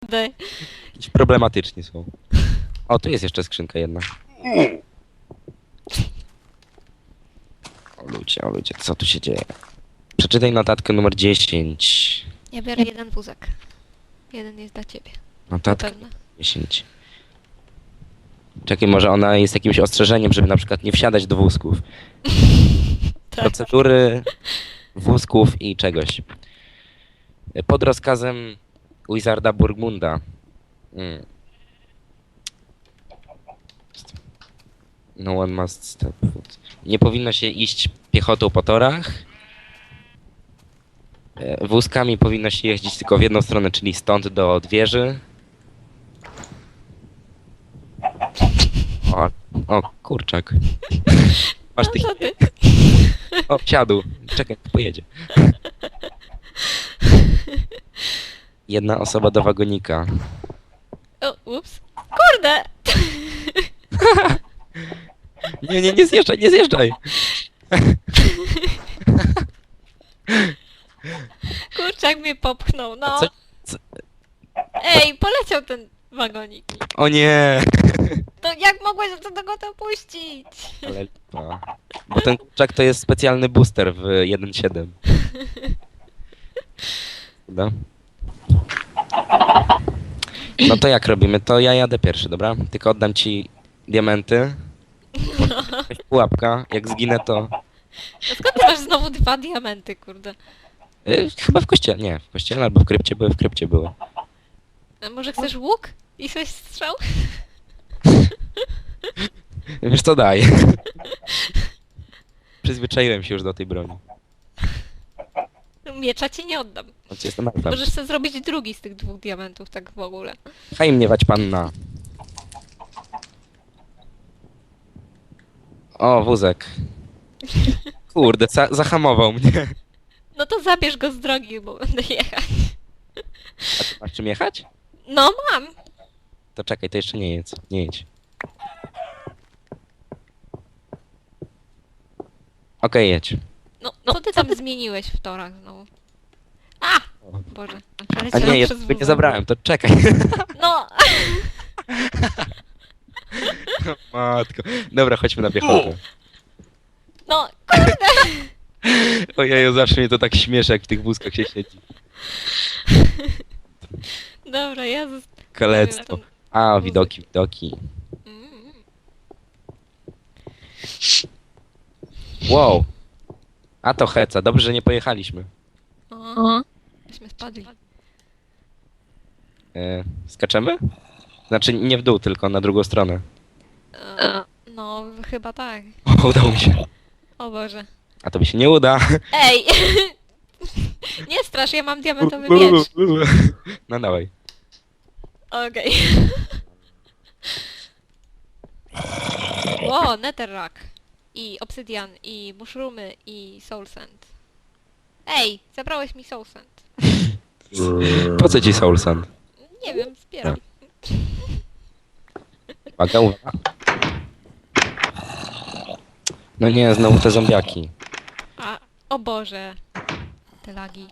Kurde. Jakieś problematyczni są. O, tu jest jeszcze skrzynka jedna. O ludzie, o ludzie, co tu się dzieje? Przeczytaj notatkę numer 10. Ja biorę jeden wózek. Jeden jest dla ciebie. Notatka Zapewne. 10. Czekaj, może ona jest jakimś ostrzeżeniem, żeby na przykład nie wsiadać do wózków. Tak. Procedury wózków i czegoś. Pod rozkazem Wizarda Burgmunda. Mm. No one must step foot. Nie powinno się iść piechotą po torach. E, Wózkami powinno się jeździć tylko w jedną stronę, czyli stąd do wieży. O, o kurczak. Masz tych... O, wsiadł. Czekaj, pojedzie. Jedna osoba do wagonika. O, ups. Kurde! Nie, nie, nie zjeżdżaj, nie zjeżdżaj. Kurczak mnie popchnął, no. Co- co- Ej, poleciał ten wagonik. O nie. To jak mogłeś do tego to puścić? Ale lipa. Bo ten kurczak to jest specjalny booster w 1.7. Dobra. No to jak robimy? To ja jadę pierwszy, dobra? Tylko oddam ci diamenty. Pułapka. Jak zginę to... No skąd ty masz znowu dwa diamenty, kurde? Y, chyba w kościele. Nie, w kościele albo w krypcie były, w krypcie było. A może chcesz łuk? I coś strzał? Wiesz co, daj. Przyzwyczaiłem się już do tej broni. Miecza ci nie oddam. Choć jestem elfem. Możesz sobie zrobić drugi z tych dwóch diamentów, tak w ogóle. Haj mnie wać panna. O, wózek. Kurde, za zahamował mnie. No to zabierz go z drogi, bo będę jechać. A ty masz czym jechać? No mam! To czekaj, to jeszcze nie jedź. Nie jedź. Okej, jedź. No, no co ty tam zmieniłeś w torach znowu? A! Boże, A nie, ja przez tego nie zabrałem, to czekaj. No! Matko. Dobra, chodźmy na piechotę. No, kurde! Ojej, zawsze mnie to tak śmieszy, jak w tych wózkach się siedzi. Dobra, ja zost... Kalectwo. A, widoki, widoki. Mm. Wow. A to heca, dobrze, że nie pojechaliśmy. O, myśmy spadli. E, skaczemy? Znaczy nie w dół, tylko na drugą stronę. E, no, chyba tak. O, udało mi się. O Boże. A to mi się nie uda. Ej! Nie strasz, ja mam diamentowy miecz. No dawaj. Okej. Ło, netherrack. I obsydian, i mushroomy, i soul sand. Ej, zabrałeś mi soul sand. Po co ci Soul Sand? Nie wiem, zbieram. Uwaga, uwaga. No nie, znowu te zombiaki. A, o Boże. Te lagi.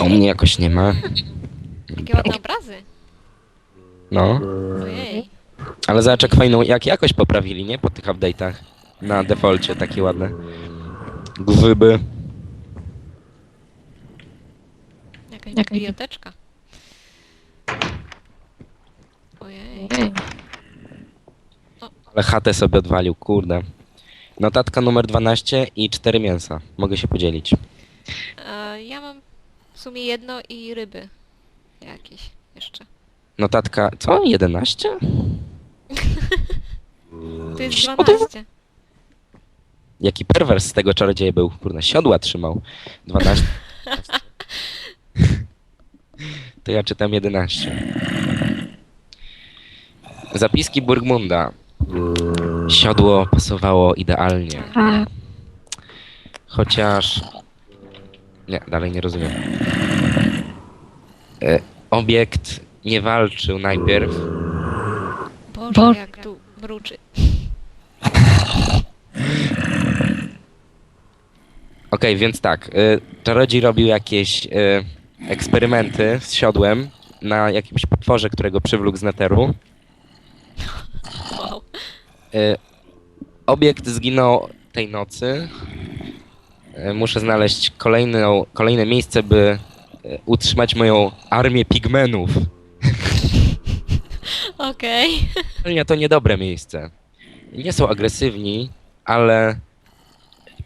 O mnie jakoś nie ma. Jakie ładne obrazy. No. Ojej. Ale zobacz jak fajną, jak jakość poprawili, nie? Po tych update'ach. Na defolcie, takie ładne. Gwyby. Jakaś biblioteczka. Ojej. Ale chatę sobie odwalił, kurde. Notatka numer 12 i 4 mięsa. Mogę się podzielić. E, ja mam w sumie jedno i ryby. Jakieś jeszcze. Notatka, co? 11? Tu jest Siodło? 12. Jaki perwers z tego czarodzieja był, kurde, siodła trzymał. 12. To ja czytam 11. Zapiski Burgmunda. Siodło pasowało idealnie. Chociaż... Nie, dalej nie rozumiem. E, obiekt nie walczył najpierw. Boże, Boże. jak tu mruczy. Okej, więc tak. Y, czarodziej robił jakieś y, eksperymenty z siodłem na jakimś potworze, którego przywlókł z neteru. Wow. E, Obiekt zginął tej nocy. E, Muszę znaleźć kolejną, kolejne miejsce, by utrzymać moją armię pigmenów. Okej. Nie, to niedobre miejsce. Nie są agresywni, ale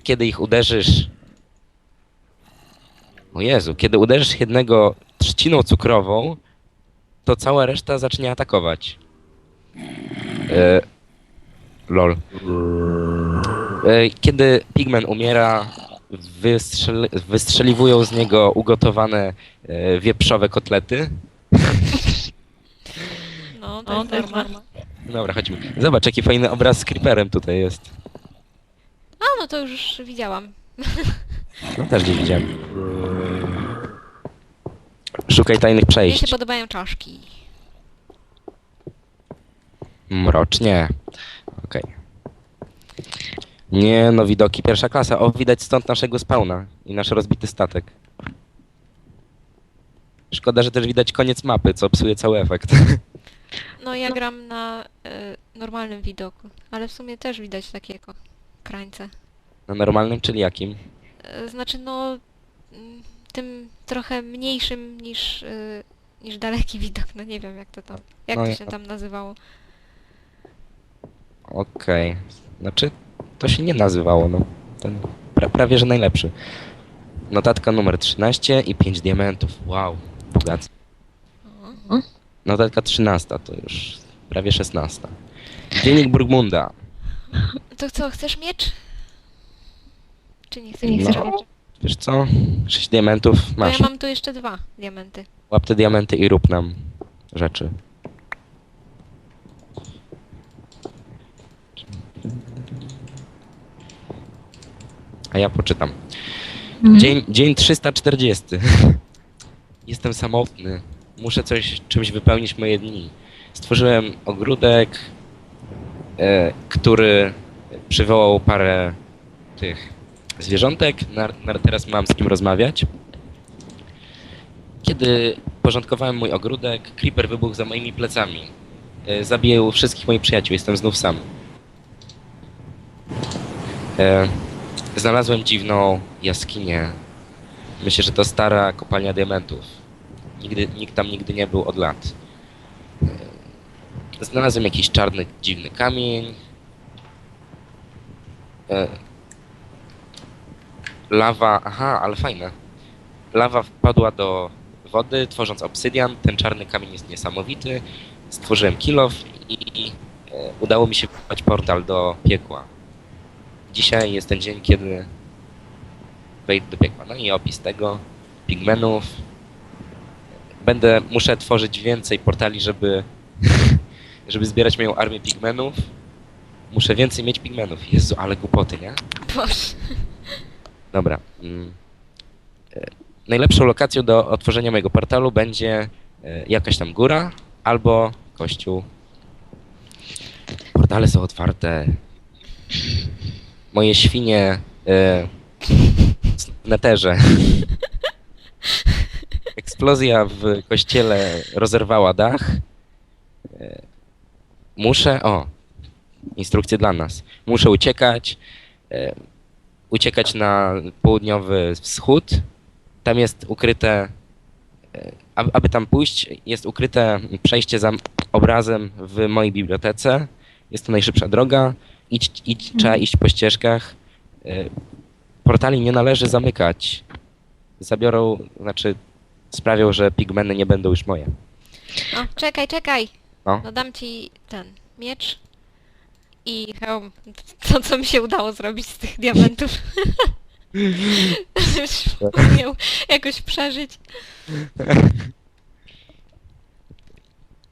kiedy ich uderzysz... O Jezu, kiedy uderzysz jednego trzciną cukrową, to cała reszta zacznie atakować. E, lol. E, kiedy pigmen umiera, wystrzeli wystrzeliwują z niego ugotowane e, wieprzowe kotlety. No, to jest norma. Dobra, chodźmy. Zobacz, jaki fajny obraz z creeperem tutaj jest. A, no to już widziałam. No też nie widziałem. Szukaj tajnych Mnie się przejść. podobają czaszki. Mrocznie. Okej. Nie, no widoki pierwsza klasa. O, widać stąd naszego spawna i nasz rozbity statek. Szkoda, że też widać koniec mapy, co psuje cały efekt. No ja gram na e, normalnym widoku, ale w sumie też widać takiego krańce. Na normalnym, czyli jakim? E, znaczy no mm, tym trochę mniejszym niż, e, niż daleki widok, no nie wiem jak to tam, jak No to ja- się tam nazywało. Okej. Znaczy, to się nie nazywało, no. Ten pra prawie, że najlepszy. Notatka numer 13 i 5 diamentów. Wow, bogactwo. Notatka 13 to już prawie 16. Dziennik Burgmunda. To co, chcesz miecz? Czy nie chcesz No. miecz? Bo Wiesz co? 6 diamentów ja masz. mam tu jeszcze dwa diamenty. Łap te diamenty i rób nam rzeczy. A ja poczytam. Dzień, dzień 340. Jestem samotny. Muszę coś, czymś wypełnić moje dni. Stworzyłem ogródek, e, który przywołał parę tych zwierzątek. Na, na, teraz mam z kim rozmawiać. Kiedy porządkowałem mój ogródek, creeper wybuchł za moimi plecami. E, Zabijał wszystkich moich przyjaciół, jestem znów sam. E, znalazłem dziwną jaskinię. Myślę, że to stara kopalnia diamentów. Nigdy, nikt tam nigdy nie był od lat. E, znalazłem jakiś czarny, dziwny kamień. E, lawa, aha, ale fajne. Lawa wpadła do wody, tworząc obsydian. Ten czarny kamień jest niesamowity. Stworzyłem kilof i e, udało mi się wykopać portal do piekła. Dzisiaj jest ten dzień, kiedy wejdę do piekła. No i opis tego, pigmenów. Będę, muszę tworzyć więcej portali, żeby, żeby zbierać moją armię pigmenów. Muszę więcej mieć pigmenów. Jezu, ale głupoty, nie? Boże. Dobra. mm. E, Najlepszą lokacją do otworzenia mojego portalu będzie e, jakaś tam góra albo kościół. Portale są otwarte. Moje świnie e, w neterze. Eksplozja w kościele rozerwała dach. E, Muszę. O! Instrukcje dla nas. Muszę uciekać. E, uciekać na południowy wschód. Tam jest ukryte, e, aby, tam pójść, jest ukryte przejście za obrazem w mojej bibliotece. Jest to najszybsza droga. Idź, idź, Trzeba iść po ścieżkach. Portali nie należy zamykać. Zabiorą, znaczy sprawią, że pigmeny nie będą już moje. No, czekaj, czekaj. No. No dam ci ten miecz i hełm. To, co mi się udało zrobić z tych diamentów. Już miał jakoś przeżyć.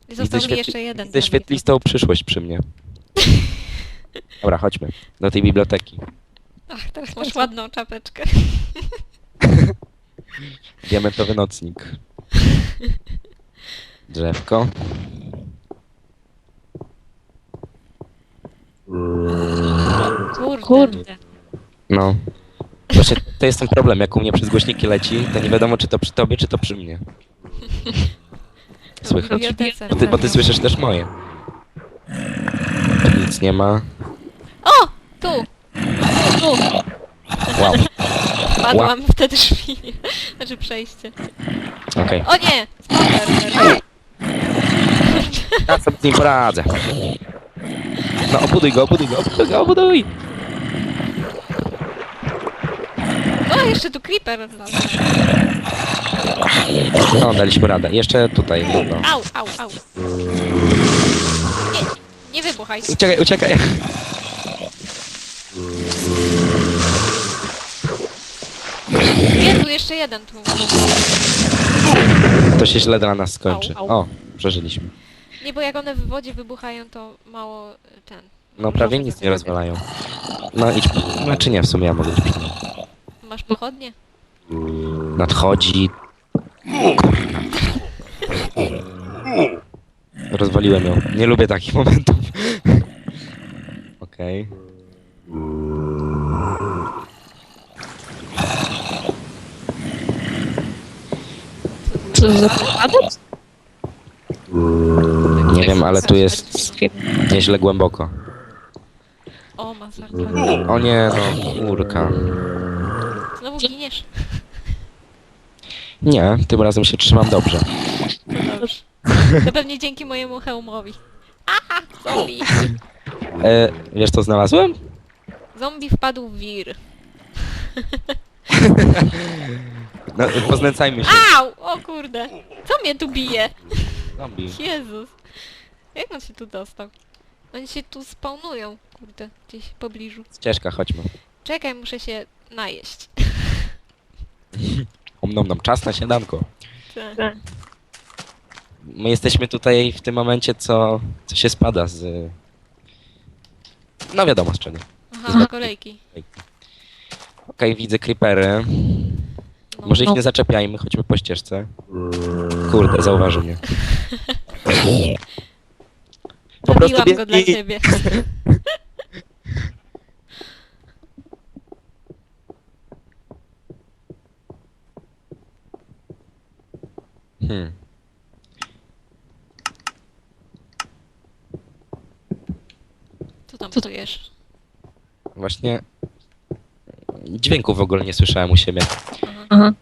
I Został mi jeszcze jeden. Widzę świetlistą przyszłość przy mnie. Dobra, chodźmy do tej biblioteki. Ach, teraz masz ładną czapeczkę. Diamentowy nocnik. Drzewko. Kurde. Kurde. No. Właśnie to jest ten problem, jak u mnie przez głośniki leci, to nie wiadomo czy to przy tobie, czy to przy mnie. Słychać. Bo ty, bo ty pewnie. słyszysz też moje. Tu nic nie ma. O! Tu! Tu! Wow, Wpadłam w te drzwi. Znaczy przejście. okej. O nie! Spoiler! Ja sobie z nim poradzę. No obuduj go, obuduj go, obuduj go, obuduj! O, jeszcze tu creeper. No, daliśmy radę. Jeszcze tutaj, no. Au, au, au. Nie, nie wybuchaj. Uciekaj, uciekaj. Jeszcze jeden tu. To się źle dla nas skończy. Au. O, przeżyliśmy. Nie, bo jak one w wodzie wybuchają, to mało y, ten. No prawie nic nie rozwalają. No idź, znaczy nie, w sumie ja mogę iść. Masz pochodnie? Nadchodzi. Rozwaliłem ją. Nie lubię takich momentów. Okej. Co za popadek? Nie wiem, ale tu jest nieźle głęboko. O, masakra. O nie, no, kurka. Znowu giniesz? Nie, tym razem się trzymam dobrze. To dobrze. To pewnie dzięki mojemu hełmowi. Aha, zombie. E, wiesz co znalazłem? Zombie wpadł w wir. No, poznęcajmy się. Au! O kurde. Co mnie tu bije? Zombie. Jezus. Jak on się tu dostał? Oni się tu spawnują, kurde, gdzieś w pobliżu. Ścieżka, chodźmy. Czekaj, muszę się najeść. Om nom nom, czas na śniadanko. Tak. My jesteśmy tutaj w tym momencie, co, co się spada z... No wiadomo z czego. Aha, kolejki. Okej, widzę creepery. No. Może ich No. nie zaczepiajmy, chodźmy po ścieżce. Kurde, zauważył mnie. Po prostu Zabiłam go dla biegnij. ciebie. Hmm. Co tam czujesz? Właśnie... Dźwięku w ogóle nie słyszałem u siebie. Aha.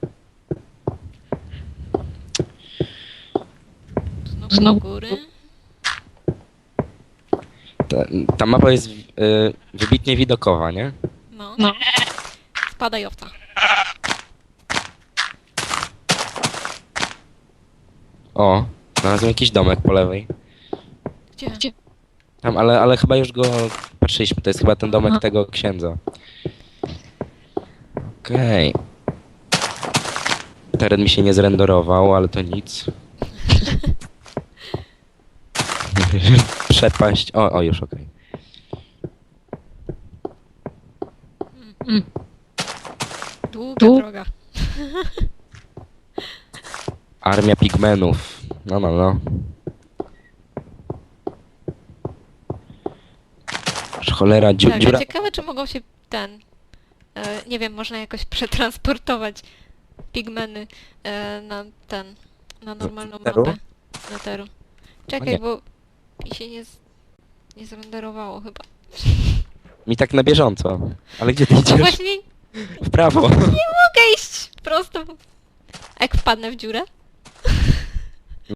Znowu. góry. Ta, ta mapa jest y, wybitnie widokowa, nie? No. No. Spadaj owca. O, znalazłem jakiś domek po lewej. Gdzie? Gdzie? Tam, ale, ale chyba już go patrzyliśmy. To jest chyba ten domek Aha. tego księdza. Okej. Teren mi się nie zrenderował, ale to nic. Przepaść. O, o już okej. Długa Tu? droga. Armia pigmenów. No, no, no. Aż Cholera, dziu, Tak, dziura. ciekawe, czy mogą się ten... E, nie wiem, można jakoś przetransportować pigmeny e, na ten... Na normalną Netheru? mapę. Na teru. Czekaj, nie. bo mi się nie, z, nie zrenderowało chyba. Mi tak na bieżąco. Ale gdzie ty No idziesz? właśnie W prawo. mogę iść prosto. A jak wpadnę w dziurę?